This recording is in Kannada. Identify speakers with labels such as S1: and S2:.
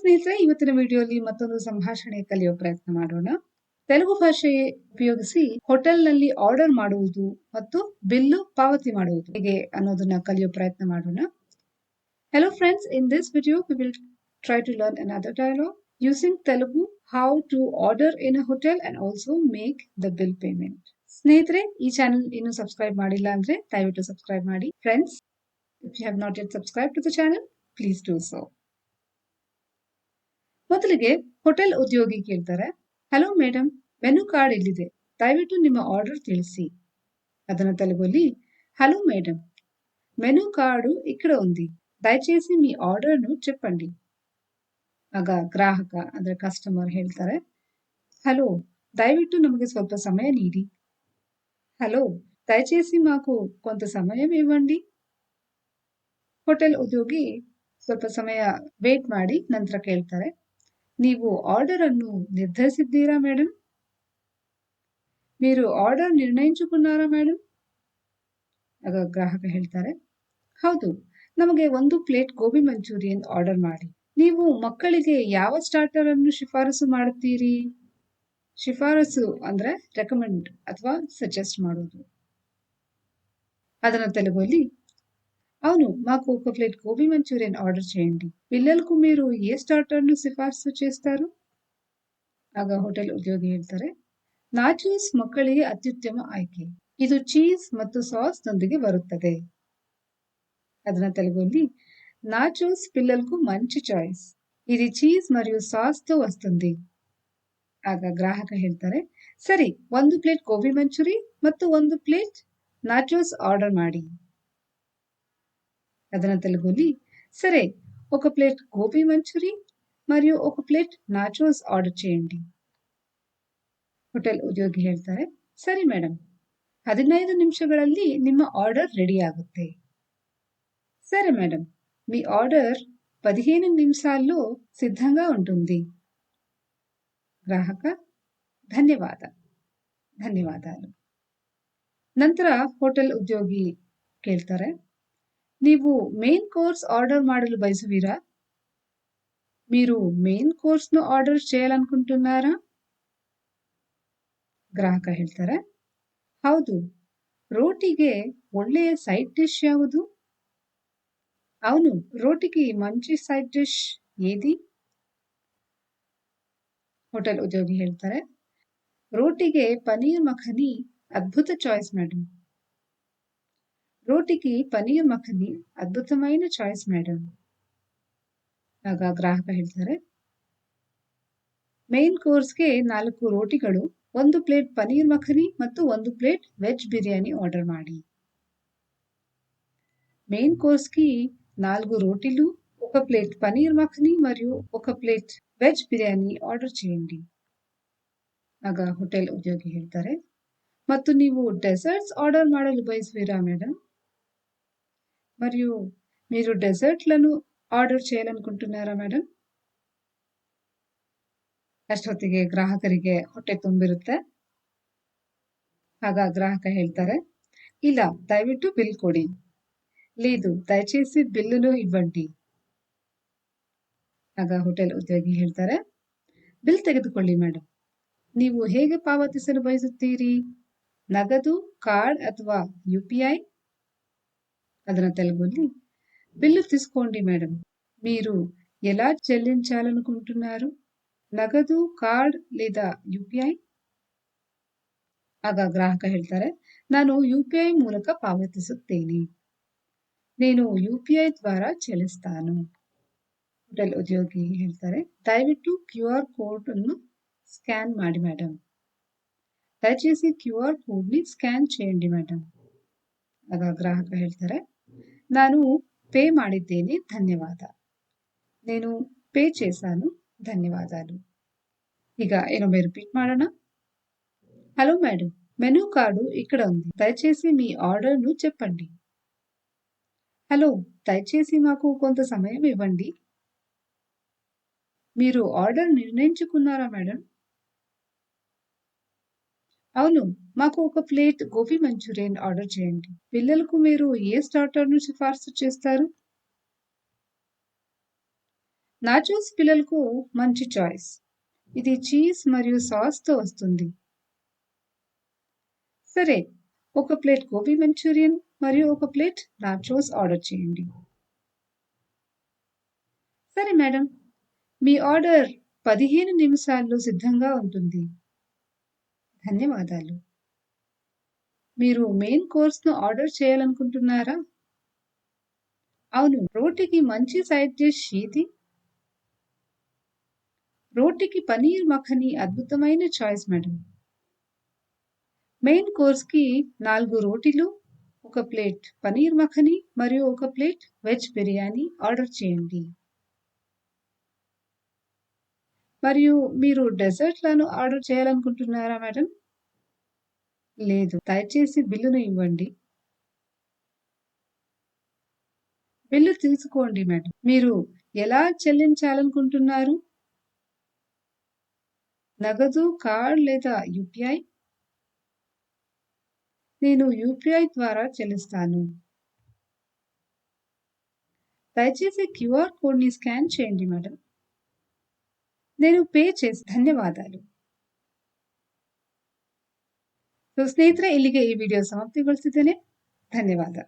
S1: ಸ್ನೇಹಿತರೆ, ಇವತ್ತಿನ ವಿಡಿಯೋಲಿ ಮತ್ತೊಂದು ಸಂಭಾಷಣೆ ಕಲಿಯೋ ಪ್ರಯತ್ನ ಮಾಡೋಣ. ತೆಲುಗು ಭಾಷೆ ಉಪಯೋಗಿಸಿ ಹೋಟೆಲ್ನಲ್ಲಿ ಆರ್ಡರ್ ಮಾಡುವುದು ಮತ್ತು ಬಿಲ್ಲು ಪಾವತಿ ಮಾಡುವುದು ಹೇಗೆ ಅನ್ನೋದನ್ನ ಕಲಿಯೋ ಪ್ರಯತ್ನ ಮಾಡೋಣ. Hello friends in this video we will to learn another dialogue using Telugu, how to order in a hotel and also make the bill payment. ಸ್ನೇಹಿತರೆ, ಈ ಚಾನೆಲ್ ಇನ್ನು ಸಬ್ಸ್ಕ್ರೈಬ್ ಮಾಡಿಲ್ಲ ಅಂದ್ರೆ ದಯವಿಟ್ಟು ಸಬ್ಸ್ಕ್ರೈಬ್ ಮಾಡಿ. Friends if you have not yet subscribe to the channel please do so ಮೊದಲಿಗೆ ಹೋಟೆಲ್ ಉದ್ಯೋಗಿ ಕೇಳ್ತಾರೆ, ಹಲೋ ಮೇಡಮ್ ಮೆನು ಕಾರ್ಡ್ ಇಲ್ಲಿದೆ ದಯವಿಟ್ಟು ನಿಮ್ಮ ಆರ್ಡರ್ ತಿಳಿಸಿ. అతను తెలుగులి హలో మేడం మెనూ కార్డు ఇక్కడ ఉంది దయచేసి మీ ఆర్డర్ను చెప్పండి ಆಗ ಗ್ರಾಹಕ, ಅಂದರೆ ಕಸ್ಟಮರ್ ಹೇಳ್ತಾರೆ, ಹಲೋ, ದಯವಿಟ್ಟು ನಮಗೆ ಸ್ವಲ್ಪ ಸಮಯ ನೀಡಿ. ಹಲೋ దయచేసి మాకు కొంత సమయం ఇవ్వండి ಹೋಟೆಲ್ ಉದ್ಯೋಗಿ ಸ್ವಲ್ಪ ಸಮಯ ವೇಟ್ ಮಾಡಿ ನಂತರ ಕೇಳ್ತಾರೆ ನೀವು ಆರ್ಡರ್ ಅನ್ನು ನಿರ್ಧರಿಸಿದ್ದೀರಾ ಮೇಡಮ್ ಮೀರು ಆರ್ಡರ್ ನಿರ್ಣయించుకున్నాರಾ ಮೇಡಮ್ ಆಗ ಗ್ರಾಹಕ ಹೇಳ್ತಾರೆ, ಹೌದು, ನಮಗೆ ಒಂದು ಪ್ಲೇಟ್ ಗೋಬಿ ಮಂಚೂರಿಯನ್ ಆರ್ಡರ್ ಮಾಡಿ. ನೀವು ಮಕ್ಕಳಿಗೆ ಯಾವ ಸ್ಟಾರ್ಟರ್ ಅನ್ನು ಶಿಫಾರಸು ಮಾಡುತ್ತೀರಿ? ಶಿಫಾರಸು ಅಂದ್ರೆ ರೆಕಮೆಂಡ್ ಅಥವಾ ಸಜೆಸ್ಟ್ ಮಾಡೋದು ಅದನ್ನು ತೆಲುಗುವಲ್ಲಿ అవును. మాకు ఒక ప్లేట్ గోబీ మంచూరియన్ ఆర్డర్ చేయండి. పిల్లలకు మీరు ఏ స్టార్టర్‌ను సిఫార్సు చేస్తారు? ಆಗ ಹೋಟೆಲ್ ಉದ್ಯೋಗಿ ಹೇಳ್ತಾರೆ, "ನಾಚೋಸ್ ಮಕ್ಕಳಿಗೆ ಅತ್ಯುತ್ತಮ ಆಯ್ಕೆ. ಇದು ಚೀಸ್ ಮತ್ತು ಸಾಸ್‌ನೊಂದಿಗೆ ಬರುತ್ತದೆ." ಅದನ್ನ తెలుగులోని నాచోస్ పిల్లలకు మంచి చాయిస్. ఇది చీజ్ మరియు సాస్‌తో వస్తుంది. ಆಗ ಗ್ರಾಹಕ ಹೇಳ್ತಾರೆ, "ಸರಿ, ಒಂದು ಪ್ಲೇಟ್ ಗೋಬಿ ಮಂಚೂರಿ ಮತ್ತು ಒಂದು ಪ್ಲೇಟ್ ನಾಚೋಸ್ ಆರ್ಡರ್ ಮಾಡಿ." కథన తెలుగుని. సరే ఒక ప్లేట్ గోబీ మంచూరి మరియు ఒక ప్లేట్ నాచోస్ ఆర్డర్ చేయండి. హోటల్ ఉద్యోగి ಹೇಳ್ತಾರೆ సరే మేడం ಹದಿನೈದು ನಿಮಿಷಗಳಲ್ಲಿ నిమ్మ ఆర్డర్ రెడీ ಆಗುತ್ತೆ సరే మేడం మీ ఆర్డర్ పదిహేను నిమిషాల్లో సిద్ధంగా ఉంటుంది. గ్రాహక ధన్యవాద ధన్యవాదాలు. నంతర హోటల్ ఉద్యోగి ಕೇಳ್ತಾರೆ ನೀವು ಮೇನ್ కోర్స్ ఆర్డర్ ಮಾಡಲು బయసువీరా మీరు ಮೇನ್ కోర్స్ను ఆర్డర్ చేయాలనుకుంటున్నారా ಗ್ರಾಹಕ ಹೇಳ್ತಾರೆ ಹೌದು ರೋಟಿಗೆ ಒಳ್ಳೆಯ ಸೈಡ್ ಡಿಶ್ ಯಾವುದು అవును రోటికి మంచి సైడ్ డిష్ ఏది ಹೋಟೆಲ್ ಉದ್ಯೋಗಿ ಹೇಳ್ತಾರೆ ರೋಟಿಗೆ ಪನೀರ್ ಮಖನಿ ಅದ್ಭುತ ಚಾಯ್ಸ್ మేడం రోటీకి ಪನೀರ್ ಮಖನಿ అద్భుతమైన ಚಾಯ್ಸ್ మేడం ಆಗ ಗ್ರಾಹಕ ಹೇಳ್ತಾರೆ ಮೇನ್ ಕೋರ್ಸ್ಗೆ ನಾಲ್ಕು ರೋಟಿಗಳು, ಒಂದು ಪ್ಲೇಟ್ ಪನೀರ್ ಮಖನಿ ಮತ್ತು ಒಂದು ಪ್ಲೇಟ್ ವೆಜ್ ಬಿರಿಯಾನಿ ಆರ್ಡರ್ ಮಾಡಿ. మెయిన్ ಕೋರ್ಸ್ಗೆ ನಾಲ್ಕು ರೋಟಿಲು ಒಕ ಪ್ಲೇಟ್ ಪನೀರ್ ಮಖನಿ ಮರಿಯು ಒಕ ಪ್ಲೇಟ್ ವೆಜ್ ಬಿರಿಯಾನಿ ಆರ್ಡರ್ ಚೇಂಡಿ ಆಗ ಹೋಟೆಲ್ ಉದ್ಯೋಗಿ ಹೇಳ್ತಾರೆ, ಮತ್ತು ನೀವು ಡೆಸರ್ಟ್ಸ್ ಆರ್ಡರ್ ಮಾಡಲು ಬಯಸುವಿರಾ ಮೇಡಮ್ మరియు మీరు డెజర్ట్లను ಆರ್ಡರ್ చేయాలనుకుంటున్నారా ಮೇಡಮ್ ಅಷ್ಟೊತ್ತಿಗೆ ಗ್ರಾಹಕರಿಗೆ ಹೊಟ್ಟೆ ತುಂಬಿರುತ್ತೆ ಆಗ ಗ್ರಾಹಕ ಹೇಳ್ತಾರೆ ಇಲ್ಲ ದಯವಿಟ್ಟು ಬಿಲ್ ಕೊಡಿ ಲೀದು ದಯಚೇಸಿ ಬಿಲ್ಲನ್ನು ఇవ్వండి. ಆಗ ಹೋಟೆಲ್ ಉದ್ಯೋಗಿ ಹೇಳ್ತಾರೆ ಬಿಲ್ ತೆಗೆದುಕೊಳ್ಳಿ ಮೇಡಮ್ ನೀವು ಹೇಗೆ ಪಾವತಿಸಲು ಬಯಸುತ್ತೀರಿ ನಗದು ಕಾರ್ಡ್ ಅಥವಾ ಯು ಪಿ ಐ అదన తెలుగు బిల్లు తీసుకోండి మేడం. మీరు ఎలా చెల్లించాలనుకుంటున్నారు? నగదు కార్డ్ లేదా యుపిఐ ఆగా గ్రాహక ಹೇಳ್ತಾರೆ ನಾನು ಯು ಪಿ ಐ ಮೂಲಕ ಪಾವತಿಸುತ್ತೇನೆ నేను ಯುಪಿಐ ద్వారా చెల్లిస్తాను. ಹೋಟೆಲ್ ಉದ್ಯೋಗಿ ಹೇಳ್ತಾರೆ ದಯವಿಟ್ಟು ಕ್ಯೂ ಆರ್ ಕೋಡ್ స్కాన్ మాడి మేడం. దయచేసి క్యూఆర్ కోడ్ని స్కాన్ చేయండి మేడం. ಆಗ ಗ್ರಾಹಕ ಹೇಳ್ತಾರೆ ನಾನು పే మాడిద్దేని ధన్యవాద నేను పే చేశాను ధన్యవాదాలు ఇక ఎనభై రిపీట్ మాడనా హలో మేడం మెనూ కార్డు ఇక్కడ ఉంది. దయచేసి మీ ఆర్డర్ను చెప్పండి. హలో దయచేసి మాకు కొంత సమయం ఇవ్వండి. మీరు ఆర్డర్ నిర్ణయించుకున్నారా మేడం అవును మాకు ఒక ప్లేట్ గోబీ మంచూరియన్ ఆర్డర్ చేయండి పిల్లలకు మీరు ఏ స్టార్టర్ను సిఫార్సు చేస్తారు నాచోస్ పిల్లలకు మంచి చాయిస్. ఇది చీజ్ మరియు సాస్‌తో వస్తుంది. సరే, ఒక ప్లేట్ గోబీ మంచూరియన్ మరియు ఒక ప్లేట్ నాచోస్ ఆర్డర్ చేయండి. సరే మేడం. మీ ఆర్డర్ 15 నిమిషాల్లో సిద్ధంగా ఉంటుంది. ధన్యవాదాలు. మీరు మెయిన్ కోర్స్‌ను ఆర్డర్ చేయాలనుకుంటున్నారా? అవును. రోటికి మంచి సైడ్ డిష్ ఏది? రోటికి పనీర్ మఖనీ అద్భుతమైన చాయిస్ మేడం. మెయిన్ కోర్స్‌కి నాలుగు రోటీలు, ఒక ప్లేట్ పనీర్ మఖనీ మరియు ఒక ప్లేట్ వెజ్ బిర్యానీ ఆర్డర్ చేయండి. మరియు మీరు డెజర్ట్‌లను ఆర్డర్ చేయాలనుకుంటున్నారా మేడం? లేదు. దయచేసి బిల్లును ఇవ్వండి. బిల్లు తీసుకోండి మేడం. మీరు ఎలా చెల్లించాలనుకుంటున్నారు? నగదు, కార్డ్ లేదా యూపీఐ? నేను యూపీఐ ద్వారా చెల్లిస్తాను. దయచేసి క్యూఆర్ కోడ్‌ని స్కాన్ చేయండి మేడం. నేను ಪೇ చేಸಿ ಧನ್ಯವಾದಗಳು ಸೊ ಸ್ನೇಹಿತರೆ ಇಲ್ಲಿಗೆ ಈ ವಿಡಿಯೋ ಸಮಾಪ್ತಿಗೊಳಿಸಿದ್ದೇನೆ ಧನ್ಯವಾದ